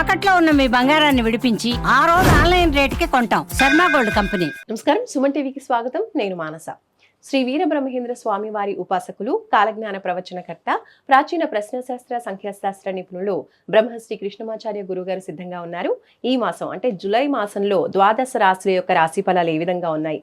తాకట్లో ఉన్న మీ బంగారాన్ని విడిపించి ఆ రోజు ఆన్లైన్ రేటుకి కొంటాం. Sharma gold company. నమస్కారం. సుమన్ టీవీకి స్వాగతం. నేను మానస. శ్రీ వీరబ్రహ్మేంద్ర స్వామి వారి ఉపాసకులు కాలజ్ఞాన ప్రవచనకర్త ప్రాచీన ప్రశ్నశాస్త్ర సంఖ్యాశాస్త్ర నిపుణులు బ్రహ్మశ్రీ కృష్ణమాచార్య గురుగారు సిద్ధంగా ఉన్నారు. ఈ మాసం అంటే జులై మాసంలో ద్వాదశ రాశుల యొక్క రాశి ఫలాలు ఏ విధంగా ఉన్నాయి?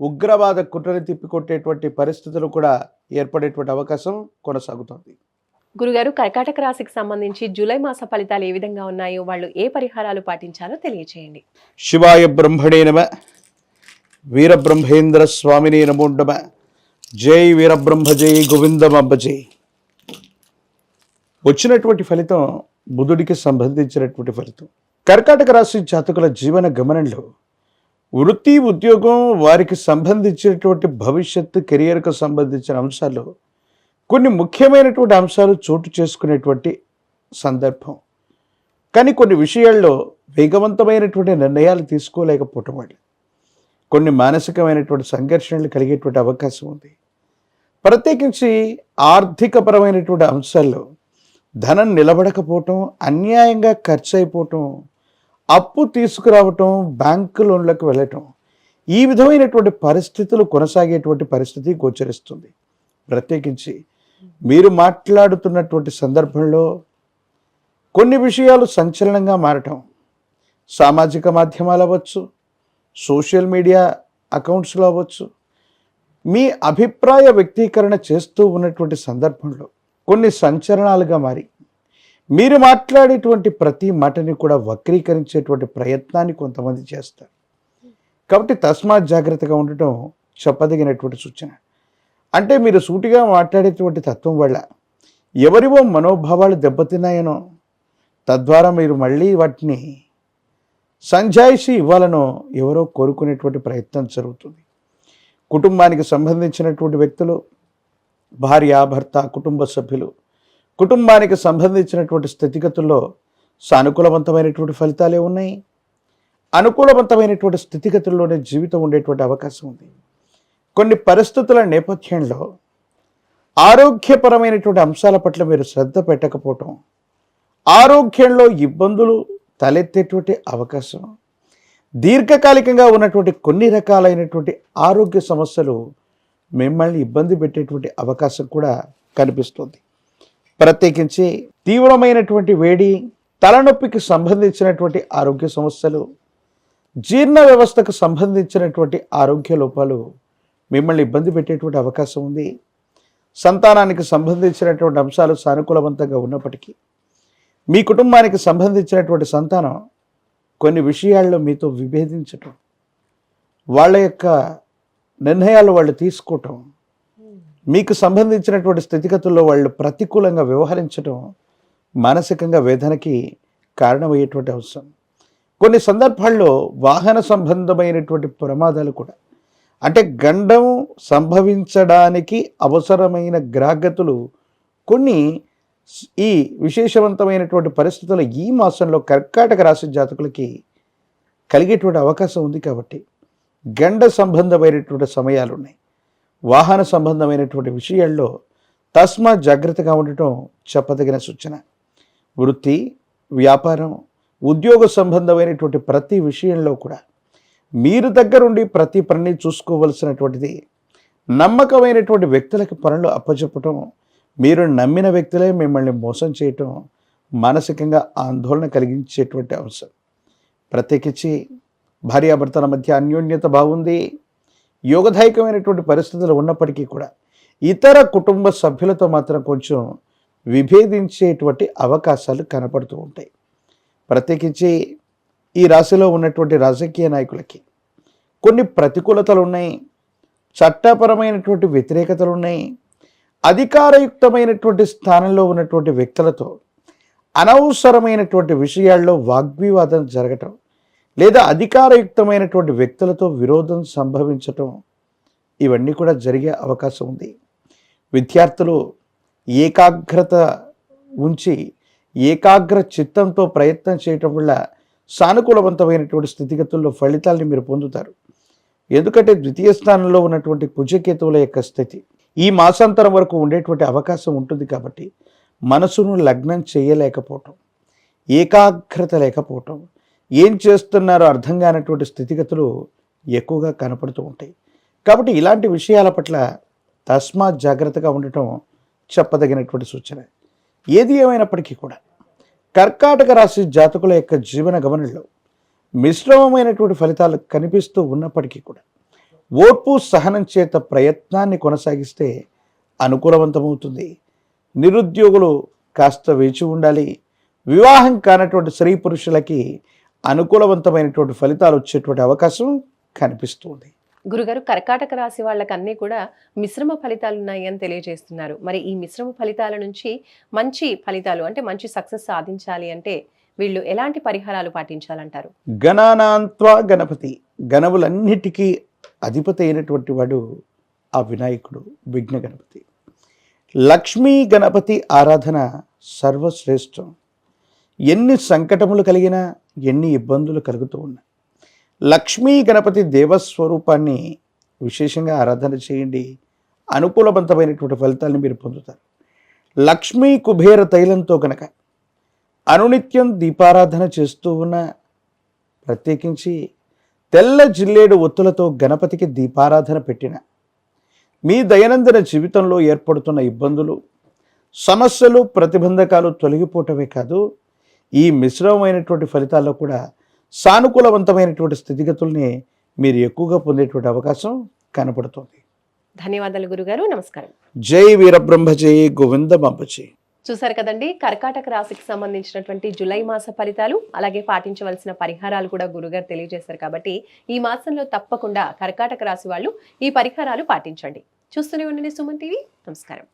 ఉగ్రవాద కుట్రని తిప్పికొట్టేటువంటి పరిస్థితులు కూడా ఏర్పడేటువంటి అవకాశం కొనసాగుతోంది. గురుగారు కర్కాటక రాశికి సంబంధించి జూలై మాస ఫలితాలు ఏ విధంగా ఉన్నాయో వాళ్ళు ఏ పరిహారాలు పాటించాలో తెలియచేయండి. శివాయ బ్రహ్మణే నమ వీరబ్రహ్మేంద్ర స్వామినే నమో నమ జై వీరబ్రహ్మ జై గోవిందమబ్బ జై. వచ్చినటువంటి ఫలితం బుధుడికి సంబంధించినటువంటి ఫలితం. కర్కాటక రాశి జాతకుల జీవన గమనంలో వృత్తి ఉద్యోగం వారికి సంబంధించినటువంటి భవిష్యత్తు కెరియర్కు సంబంధించిన అంశాలు కొన్ని ముఖ్యమైనటువంటి అంశాలు చోటు చేసుకునేటువంటి సందర్భం. కానీ కొన్ని విషయాల్లో వేగవంతమైనటువంటి నిర్ణయాలు తీసుకోలేకపోవటం వల్ల కొన్ని మానసికమైనటువంటి సంఘర్షణలు కలిగేటువంటి అవకాశం ఉంది. ప్రత్యేకించి ఆర్థికపరమైనటువంటి అంశాల్లో ధనం నిలబడకపోవటం అన్యాయంగా ఖర్చు అయిపోవటం అప్పు తీసుకురావటం బ్యాంకు లోన్లకు వెళ్ళటం ఈ విధమైనటువంటి పరిస్థితులు కొనసాగేటువంటి పరిస్థితి గోచరిస్తుంది. ప్రత్యేకించి మీరు మాట్లాడుతున్నటువంటి సందర్భంలో కొన్ని విషయాలు సంచలనంగా మారటం సామాజిక మాధ్యమాలు అవ్వచ్చు సోషల్ మీడియా అకౌంట్స్లో అవ్వచ్చు మీ అభిప్రాయ వ్యక్తీకరణ చేస్తూ ఉన్నటువంటి సందర్భంలో కొన్ని సంచలనాలుగా మారి మీరు మాట్లాడేటువంటి ప్రతి మాటని కూడా వక్రీకరించేటువంటి ప్రయత్నాన్ని కొంతమంది చేస్తారు. కాబట్టి తస్మాత్ జాగ్రత్తగా ఉండటం చెప్పదగినటువంటి సూచన. అంటే మీరు సూటిగా మాట్లాడేటువంటి తత్వం వల్ల ఎవరివో మనోభావాలు దెబ్బతిన్నాయనో తద్వారా మీరు మళ్ళీ వాటిని సంజాయిషి ఇవ్వాలనో ఎవరో కోరుకునేటువంటి ప్రయత్నం జరుగుతుంది. కుటుంబానికి సంబంధించినటువంటి వ్యక్తులు భార్య భర్త కుటుంబ సభ్యులు కుటుంబానికి సంబంధించినటువంటి స్థితిగతుల్లో సానుకూలవంతమైనటువంటి ఫలితాలే ఉన్నాయి. అనుకూలవంతమైనటువంటి స్థితిగతుల్లోనే జీవితం ఉండేటువంటి అవకాశం ఉంది. కొన్ని పరిస్థితుల నేపథ్యంలో ఆరోగ్యపరమైనటువంటి అంశాల పట్ల మీరు శ్రద్ధ పెట్టకపోవటం ఆరోగ్యంలో ఇబ్బందులు తలెత్తేటువంటి అవకాశం దీర్ఘకాలికంగా ఉన్నటువంటి కొన్ని రకాలైనటువంటి ఆరోగ్య సమస్యలు మిమ్మల్ని ఇబ్బంది పెట్టేటువంటి అవకాశం కూడా కనిపిస్తుంది. ప్రత్యేకించి తీవ్రమైనటువంటి వేడి తలనొప్పికి సంబంధించినటువంటి ఆరోగ్య సమస్యలు జీర్ణ వ్యవస్థకు సంబంధించినటువంటి ఆరోగ్య లోపాలు మిమ్మల్ని ఇబ్బంది పెట్టేటువంటి అవకాశం ఉంది. సంతానానికి సంబంధించినటువంటి అంశాలు సానుకూలవంతంగా ఉన్నప్పటికీ మీ కుటుంబానికి సంబంధించినటువంటి సంతానం కొన్ని విషయాల్లో మీతో విభేదించటం వాళ్ళ యొక్క నిర్ణయాలు వాళ్ళు తీసుకోవటం మీకు సంబంధించినటువంటి స్థితిగతుల్లో వాళ్ళు ప్రతికూలంగా వ్యవహరించడం మానసికంగా వేదనకి కారణమయ్యేటువంటి అవసరం. కొన్ని సందర్భాల్లో వాహన సంబంధమైనటువంటి ప్రమాదాలు కూడా. అంటే గండం సంభవించడానికి అవసరమైన గ్రాగతులు కొన్ని ఈ విశేషవంతమైనటువంటి పరిస్థితులు ఈ మాసంలో కర్కాటక రాశి జాతకులకి కలిగేటువంటి అవకాశం ఉంది కాబట్టి గండ సంబంధమైనటువంటి సమయాలు ఉన్నాయి వాహన సంబంధమైనటువంటి విషయాల్లో తస్మా జాగ్రత్తగా ఉండటం చెప్పదగిన సూచన. వృత్తి వ్యాపారం ఉద్యోగ సంబంధమైనటువంటి ప్రతి విషయంలో కూడా మీరు దగ్గరుండి ప్రతి పనిని చూసుకోవలసినటువంటిది నమ్మకమైనటువంటి వ్యక్తులకు పనులు అప్పచెప్పటం మీరు నమ్మిన వ్యక్తులే మిమ్మల్ని మోసం చేయటం మానసికంగా ఆందోళన కలిగించేటువంటి అంశం. ప్రత్యేకించి భార్యాభర్తల మధ్య అన్యోన్యత బాగుంది యోగదాయకమైనటువంటి పరిస్థితులు ఉన్నప్పటికీ కూడా ఇతర కుటుంబ సభ్యులతో మాత్రం కొంచెం విభేదించేటువంటి అవకాశాలు కనపడుతూ ఉంటాయి. ప్రత్యేకించి ఈ రాశిలో ఉన్నటువంటి రాజకీయ నాయకులకి కొన్ని ప్రతికూలతలు ఉన్నాయి చట్టపరమైనటువంటి వ్యతిరేకతలు ఉన్నాయి అధికారయుక్తమైనటువంటి స్థానంలో ఉన్నటువంటి వ్యక్తులతో అనవసరమైనటువంటి విషయాల్లో వాగ్వివాదం జరగటం లేదా అధికారయుక్తమైనటువంటి వ్యక్తులతో విరోధం సంభవించటం ఇవన్నీ కూడా జరిగే అవకాశం ఉంది. విద్యార్థులు ఏకాగ్రత ఉంచి ఏకాగ్ర చిత్తంతో ప్రయత్నం చేయటం వల్ల సానుకూలవంతమైనటువంటి స్థితిగతుల్లో ఫలితాల్ని మీరు పొందుతారు. ఎందుకంటే ద్వితీయ స్థానంలో ఉన్నటువంటి కుజకేతువుల యొక్క స్థితి ఈ మాసాంతరం వరకు ఉండేటువంటి అవకాశం ఉంటుంది కాబట్టి మనసును లగ్నం చేయలేకపోవటం ఏకాగ్రత లేకపోవటం ఏం చేస్తున్నారో అర్థం కానటువంటి స్థితిగతులు ఎక్కువగా కనపడుతూ ఉంటాయి. కాబట్టి ఇలాంటి విషయాల పట్ల తస్మాత్ జాగ్రత్తగా ఉండటం చెప్పదగినటువంటి సూచన. ఏది ఏమైనప్పటికీ కూడా కర్కాటక రాశి జాతకుల యొక్క జీవన గమనంలో మిశ్రమమైనటువంటి ఫలితాలు కనిపిస్తూ ఉన్నప్పటికీ కూడా ఓర్పు సహనం చేత ప్రయత్నాన్ని కొనసాగిస్తే అనుకూలవంతమవుతుంది. నిరుద్యోగులు కాస్త వేచి ఉండాలి. వివాహం కానటువంటి స్త్రీ పురుషులకి అనుకూలవంతమైనటువంటి ఫలితాలు వచ్చేటువంటి అవకాశం కనిపిస్తుంది. గురుగారు కర్కాటక రాశి వాళ్ళకి అన్ని కూడా మిశ్రమ ఫలితాలు ఉన్నాయి అని తెలియజేస్తున్నారు. మరి ఈ మిశ్రమ ఫలితాల నుంచి మంచి ఫలితాలు అంటే మంచి సక్సెస్ సాధించాలి అంటే వీళ్ళు ఎలాంటి పరిహారాలు పాటించాలంటారు? గణానాంత్వా గణపతి. గణములన్నిటికీ అధిపతి అయినటువంటి వాడు ఆ వినాయకుడు విఘ్న గణపతి. లక్ష్మీ గణపతి ఆరాధన సర్వశ్రేష్టం. ఎన్ని సంకటములు కలిగినా ఎన్ని ఇబ్బందులు కలుగుతూ ఉన్నాయి. లక్ష్మీ గణపతి దేవస్వరూపాన్ని విశేషంగా ఆరాధన చేయండి. అనుకూలవంతమైనటువంటి ఫలితాలను మీరు పొందుతారు. లక్ష్మీ కుబేర తైలంతో కనుక అనునిత్యం దీపారాధన చేస్తూ ఉన్న ప్రత్యేకించి తెల్ల జిల్లేడు ఒత్తులతో గణపతికి దీపారాధన పెట్టిన మీ దైనందిన జీవితంలో ఏర్పడుతున్న ఇబ్బందులు సమస్యలు ప్రతిబంధకాలు తొలగిపోవటమే కాదు ఈ మిశ్రమమైనటువంటి ఫలితాల్లో కూడా సానుకూలవంతమైనటువంటి స్థితిగతుల్ని మీరు ఎక్కువగా పొందేటువంటి అవకాశం కనపడుతుంది. ధన్యవాదాలు గురుగారు. నమస్కారం. జై వీరబ్రహ్మ జై గోవిందమాంబ జై చూసారు కదండి కర్కాటక రాశికి సంబంధించినటువంటి జులై మాస ఫలితాలు అలాగే పాటించవలసిన పరిహారాలు కూడా గురుగారు తెలియజేశారు కాబట్టి ఈ మాసంలో తప్పకుండా కర్కాటక రాశి వాళ్ళు ఈ పరిహారాలు పాటించండి. చూస్తూనే ఉండండి సుమన్ టీవీ. నమస్కారం.